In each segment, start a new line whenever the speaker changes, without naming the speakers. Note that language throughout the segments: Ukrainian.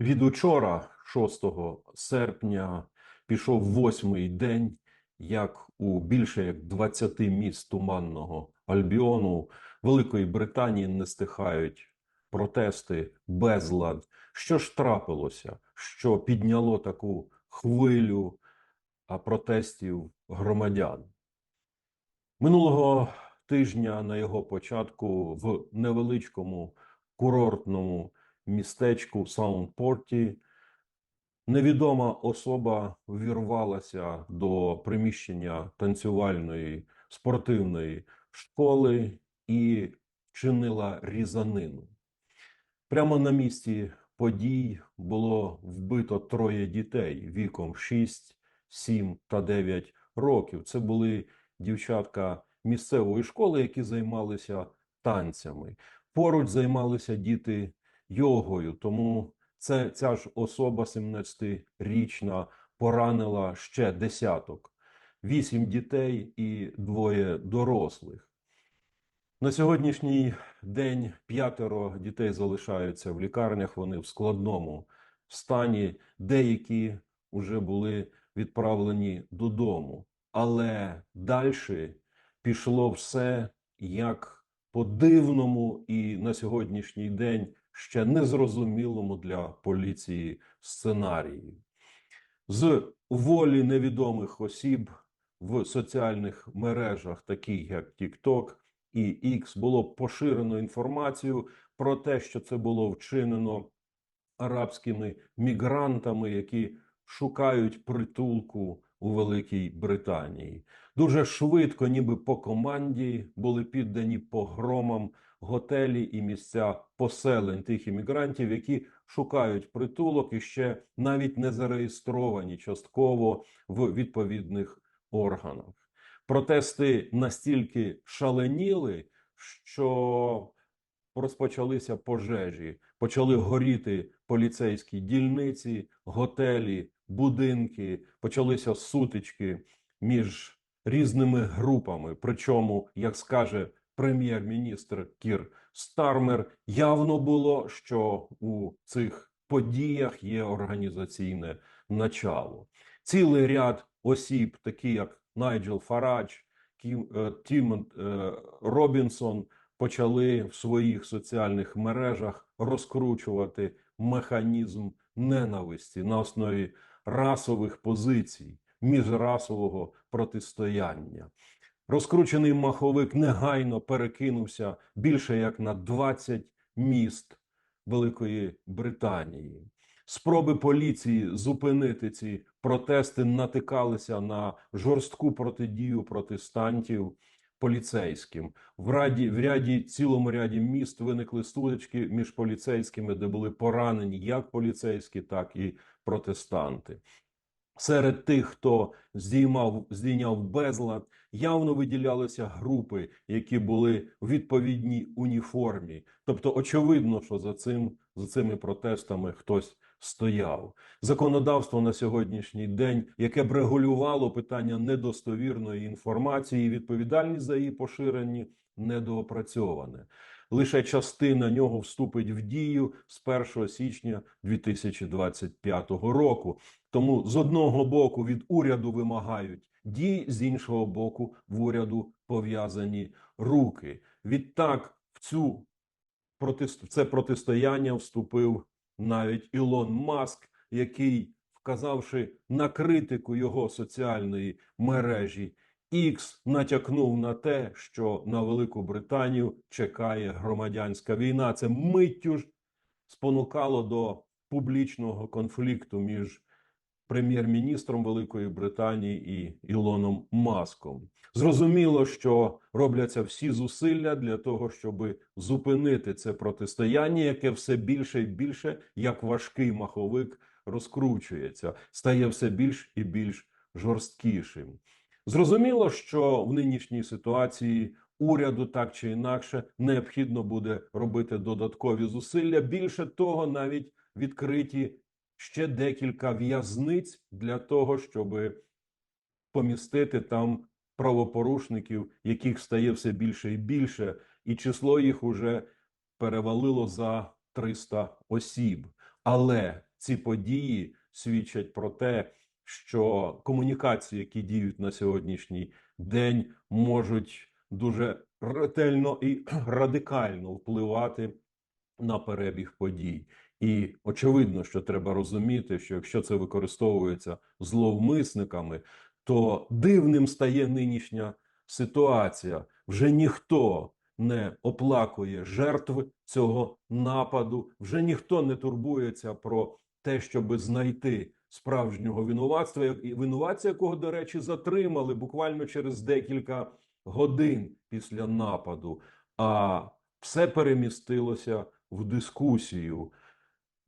Від учора, 6 серпня, пішов восьмий день, як у більше як 20 міст Туманного Альбіону Великої Британії не стихають протести, безлад. Що ж трапилося, що підняло таку хвилю протестів громадян? Минулого тижня на його початку в невеличкому курортному містечку Саундпорті невідома особа ввірвалася до приміщення танцювальної спортивної школи і чинила різанину. Прямо на місці подій було вбито троє дітей віком 6, 7 та 9 років. Це були дівчатка місцевої школи, які займалися танцями. Поруч займалися діти йогою, тому це ця ж особа 17-річна поранила ще десяток, вісім дітей і двоє дорослих. На сьогоднішній день п'ятеро дітей залишаються в лікарнях. Вони в складному стані. Деякі вже були відправлені додому. Але далі пішло все як по дивному і на сьогоднішній день ще незрозумілому для поліції сценарії. З волі невідомих осіб в соціальних мережах, таких як TikTok і X, було поширено інформацію про те, що це було вчинено арабськими мігрантами, які шукають притулку у Великій Британії. Дуже швидко, ніби по команді, були піддані погромам готелі і місця поселень тих іммігрантів, які шукають притулок і ще навіть не зареєстровані частково в відповідних органах. Протести настільки шаленіли, що розпочалися пожежі, почали горіти поліцейські дільниці, готелі, будинки, почалися сутички між різними групами. Причому, як скаже прем'єр-міністр Кір Стармер, явно було, що у цих подіях є організаційне начало. Цілий ряд осіб, такі як Найджел Фарадж, е, Тім е, Робінсон, почали в своїх соціальних мережах розкручувати механізм ненависті на основі расових позицій, міжрасового протистояння. Розкручений маховик негайно перекинувся більше як на 20 міст Великої Британії. Спроби поліції зупинити ці протести натикалися на жорстку протидію протестантів поліцейським. В раді в ряді цілому ряді міст виникли стулечки між поліцейськими, де були поранені як поліцейські, так і протестанти. Серед тих, хто здіймав здійняв безлад, явно виділялися групи, які були в відповідній уніформі. Тобто, очевидно, що за цим за цими протестами хтось стояв. Законодавство на сьогоднішній день, яке б регулювало питання недостовірної інформації, і відповідальність за її поширення недоопрацьоване. Лише частина нього вступить в дію з 1 січня 2025 року. Тому з одного боку від уряду вимагають дій, з іншого боку, в уряду пов'язані руки. Відтак в цю протист... це протистояння вступив навіть Ілон Маск, який, вказавши на критику його соціальної мережі, X натякнув на те, що на Велику Британію чекає громадянська війна. Це миттю ж спонукало до публічного конфлікту між прем'єр-міністром Великої Британії і Ілоном Маском. Зрозуміло, що робляться всі зусилля для того, щоб зупинити це протистояння, яке все більше і більше, як важкий маховик, розкручується, стає все більш і більш жорсткішим. Зрозуміло, що в нинішній ситуації уряду так чи інакше необхідно буде робити додаткові зусилля. Більше того, навіть відкриті ще декілька в'язниць для того, щоб помістити там правопорушників, яких стає все більше і більше, і число їх уже перевалило за 300 осіб. Але ці події свідчать про те, що комунікації, які діють на сьогоднішній день, можуть дуже ретельно і радикально впливати на перебіг подій. І очевидно, що треба розуміти, що якщо це використовується зловмисниками, то дивним стає нинішня ситуація. Вже ніхто не оплакує жертв цього нападу, вже ніхто не турбується про те, щоб знайти справжнього винуватства, винуватця, якого, до речі, затримали буквально через декілька годин після нападу. А все перемістилося в дискусію.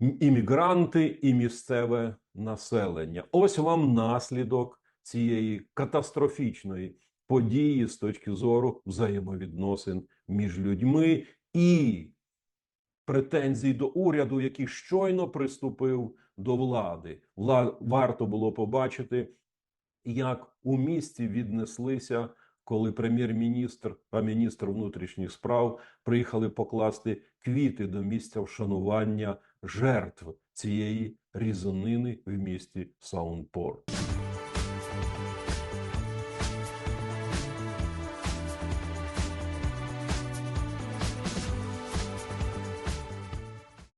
Іммігранти і місцеве населення. Ось вам наслідок цієї катастрофічної події з точки зору взаємовідносин між людьми і претензій до уряду, який щойно приступив до влади. Вла- Варто було побачити, як у місті віднеслися, коли прем'єр-міністр та міністр внутрішніх справ приїхали покласти квіти до місця вшанування жертв цієї різанини в місті Саундпорт.